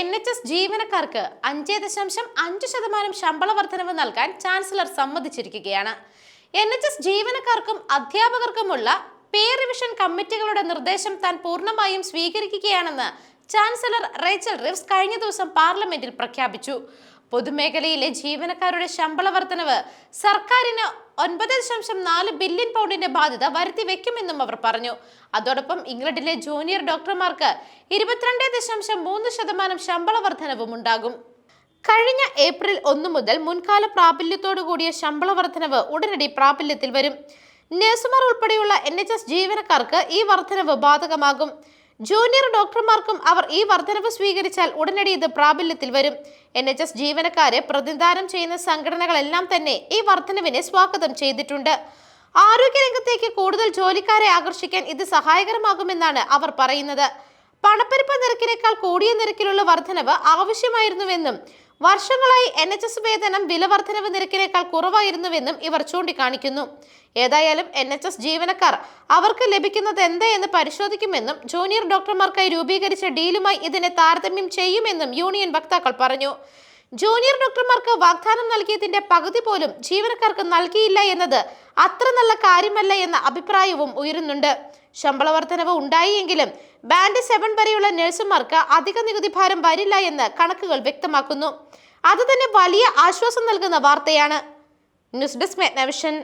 N H S ജീവനക്കാർക്ക് അഞ്ച് ദശാംശം അഞ്ച് ശതമാനം ശമ്പള വർധനവ് നൽകാൻ ചാൻസലർ സമ്മതിച്ചിരിക്കുകയാണ്. എൻ എച്ച് എസ് ജീവനക്കാർക്കും അധ്യാപകർക്കുമുള്ള പേ റിവിഷൻ കമ്മിറ്റികളുടെ നിർദ്ദേശം താൻ പൂർണമായും സ്വീകരിക്കുകയാണെന്ന് ചാൻസലർ റേച്ചൽ റിവ്സ് കഴിഞ്ഞ ദിവസം പാർലമെന്റിൽ പ്രഖ്യാപിച്ചു. പൊതുമേഖലയിലെ ജീവനക്കാരുടെ ശമ്പള വർധനവ് സർക്കാരിന് ഒൻപത് ദശാംശം നാല് ബില്യൺ പൗണ്ടിന്റെ ബാധ്യത വരുത്തി വെക്കുമെന്നും അവർ പറഞ്ഞു. അതോടൊപ്പം ഇംഗ്ലണ്ടിലെ ജൂനിയർ ഡോക്ടർമാർക്ക് ഇരുപത്തിരണ്ട് ദശാംശം മൂന്ന് ശതമാനം ശമ്പള വർധനവും ഉണ്ടാകും. കഴിഞ്ഞ ഏപ്രിൽ ഒന്ന് മുതൽ മുൻകാല പ്രാബല്യത്തോടു കൂടിയ ശമ്പള വർധനവ് ഉടനടി പ്രാബല്യത്തിൽ വരും. നഴ്സുമാർ ഉൾപ്പെടെയുള്ള എൻ ജീവനക്കാർക്ക് ഈ വർധനവ് ബാധകമാകും. ജൂനിയർ ഡോക്ടർമാർക്കും അവർ ഈ വർധനവ് സ്വീകരിച്ചാൽ ഉടനടി ഇത് പ്രാബല്യത്തിൽ വരും. എൻ എച്ച് എസ് ജീവനക്കാരെ പ്രതിനിധാനം ചെയ്യുന്ന സംഘടനകളെല്ലാം തന്നെ ഈ വർധനവിനെ സ്വാഗതം ചെയ്തിട്ടുണ്ട്. ആരോഗ്യരംഗത്തേക്ക് കൂടുതൽ ജോലിക്കാരെ ആകർഷിക്കാൻ ഇത് സഹായകരമാകുമെന്നാണ് അവർ പറയുന്നത്. പണപ്പെരുപ്പ നിരക്കിനേക്കാൾ കൂടിയ നിരക്കിലുള്ള വർധനവ് ആവശ്യമായിരുന്നുവെന്നും വർഷങ്ങളായി എൻ എച്ച് എസ് വേതനം വിലവർദ്ധനവ് നിരക്കിനേക്കാൾ കുറവായിരുന്നുവെന്നും ഇവർ ചൂണ്ടിക്കാണിക്കുന്നു. ഏതായാലും എൻ എച്ച് എസ് ജീവനക്കാർ അവർക്ക് ലഭിക്കുന്നത് എന്തെന്ന് പരിശോധിക്കുമെന്നും ജൂനിയർ ഡോക്ടർമാർക്കായി രൂപീകരിച്ച ഡീലുമായി ഇതിനെ താരതമ്യം ചെയ്യുമെന്നും യൂണിയൻ വക്താക്കൾ പറഞ്ഞു. ജൂനിയർ ഡോക്ടർമാർക്ക് വാഗ്ദാനം നൽകിയതിന്റെ പകുതി പോലും ജീവനക്കാർക്ക് നൽകിയില്ല എന്നത് അത്ര നല്ല കാര്യമല്ല എന്ന അഭിപ്രായവും ഉയരുന്നുണ്ട്. ശമ്പള വർധനവ് ഉണ്ടായിയെങ്കിലും ബാൻഡ് സെവൻ വരെയുള്ള നഴ്സുമാർക്ക് അധിക നികുതി ഭാരം വരില്ല എന്ന് കണക്കുകൾ വ്യക്തമാക്കുന്നു. അത് തന്നെ വലിയ ആശ്വാസം നൽകുന്ന വാർത്തയാണ്. News desk മെഗ്നവിഷൻ